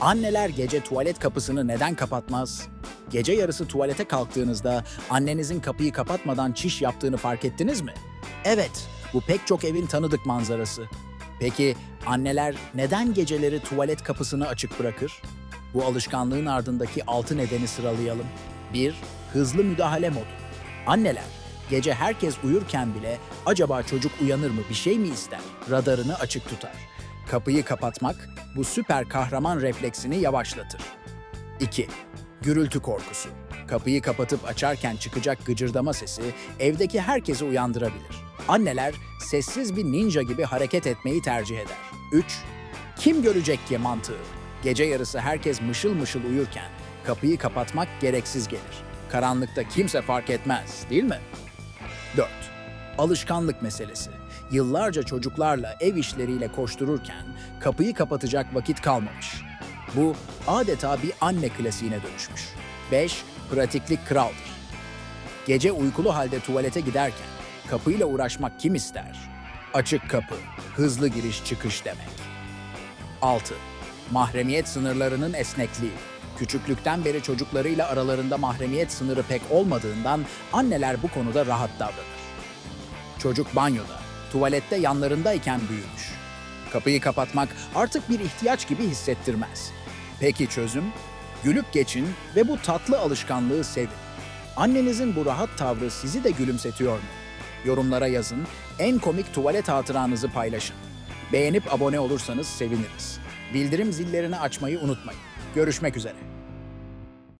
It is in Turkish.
Anneler gece tuvalet kapısını neden kapatmaz? Gece yarısı tuvalete kalktığınızda annenizin kapıyı kapatmadan çiş yaptığını fark ettiniz mi? Evet, bu pek çok evin tanıdık manzarası. Peki anneler neden geceleri tuvalet kapısını açık bırakır? Bu alışkanlığın ardındaki altı nedeni sıralayalım. 1. Hızlı müdahale modu. Anneler gece herkes uyurken bile acaba çocuk uyanır mı bir şey mi ister? Radarını açık tutar. Kapıyı kapatmak bu süper kahraman refleksini yavaşlatır. 2. Gürültü korkusu. Kapıyı kapatıp açarken çıkacak gıcırdama sesi evdeki herkesi uyandırabilir. Anneler sessiz bir ninja gibi hareket etmeyi tercih eder. 3. Kim görecek ki mantığı. Gece yarısı herkes mışıl mışıl uyurken kapıyı kapatmak gereksiz gelir. Karanlıkta kimse fark etmez, değil mi? 4. Alışkanlık meselesi. Yıllarca çocuklarla ev işleriyle koştururken kapıyı kapatacak vakit kalmamış. Bu adeta bir anne klasiğine dönüşmüş. 5. Pratiklik kraldır. Gece uykulu halde tuvalete giderken kapıyla uğraşmak kim ister? Açık kapı, hızlı giriş çıkış demek. 6. Mahremiyet sınırlarının esnekliği. Küçüklükten beri çocuklarıyla aralarında mahremiyet sınırı pek olmadığından anneler bu konuda rahat davranır. Çocuk banyoda, tuvalette yanlarındayken büyümüş. Kapıyı kapatmak artık bir ihtiyaç gibi hissettirmez. Peki çözüm? Gülüp geçin ve bu tatlı alışkanlığı sevin. Annenizin bu rahat tavrı sizi de gülümsetiyor mu? Yorumlara yazın, en komik tuvalet hatıranızı paylaşın. Beğenip abone olursanız seviniriz. Bildirim zillerini açmayı unutmayın. Görüşmek üzere.